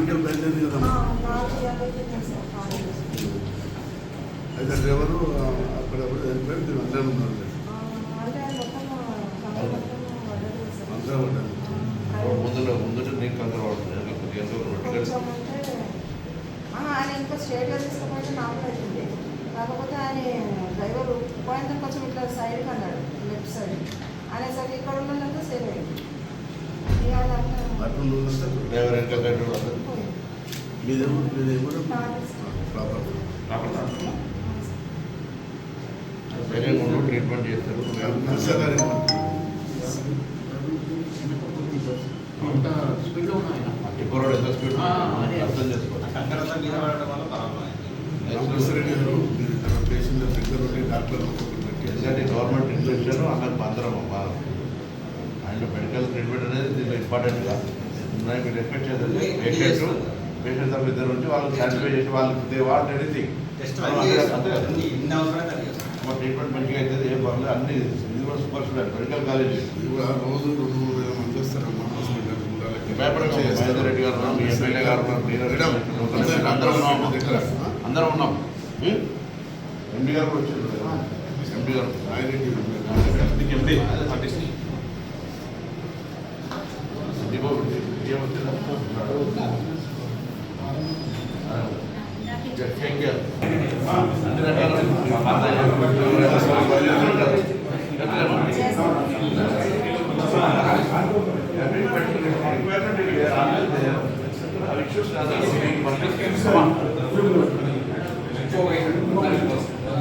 మీరు బయలుదేరింది కదా. అయితే డ్రైవరు అక్కడ ఎవరు మీరు అందరూ ఉన్నారు. అందరూ పడ్డారు ఆ, ముందులో ముందుట నీకు కంగారు పడుతుంది ఆయన ఇంకా స్ట్రేట్గా తీసుకుపోతే నాకు అవుతుంది కాకపోతే ఆయన డ్రైవర్ పాయింట్ కొంచెం ఇట్లా సైడ్కి అన్నాడు లెఫ్ట్ సైడ్. అనేసరికి ఇక్కడ ఉన్నదంతా సేవ్ అయింది. డ్రైవర్ పోయింది. మీదేమో ప్రాపర్. ధైర్యంగా ట్రీట్మెంట్ చేస్తారు నర్సగారి టిప్పరోడ్ ఎంత స్పీడ్ అర్థం చేసుకోవాలి. కంకర అంతా మీద పడడం వల్ల ఎందుకంటే గవర్నమెంట్ ఇన్స్ట్రక్షన్ అన్నకు అందరం అండ్ మెడికల్ ట్రీట్మెంట్ అనేది దీంట్లో ఇంపార్టెంట్ కాదు. మీరు ఎక్స్పెక్ట్ చేసేది పేషెంట్ పేషెంట్ తప్ప ఇద్దరు ఉంచి వాళ్ళకి సాటిస్ఫై చేసి వాళ్ళకి దే వాంట్ ఎనీథింగ్. మా ట్రీట్మెంట్ మంచిగా అవుతుంది ఏం పర్లేదు అన్ని ఇది కూడా సూపర్ స్పెషల్ మెడికల్ కాలేజ్ రోజు రెండు మూడు వేల మంది వస్తారు భయపడక మహేందర్ రెడ్డి గారు ఉన్నారు, మీ ఎమ్మెల్యే గారు అందరం ఉన్నాం. అందరం ఉన్నాం. ఎంపీ గారు కూడా వచ్చారు. ఎంపీ గారు. ఎంపీ. పట్టిస్తుంది On.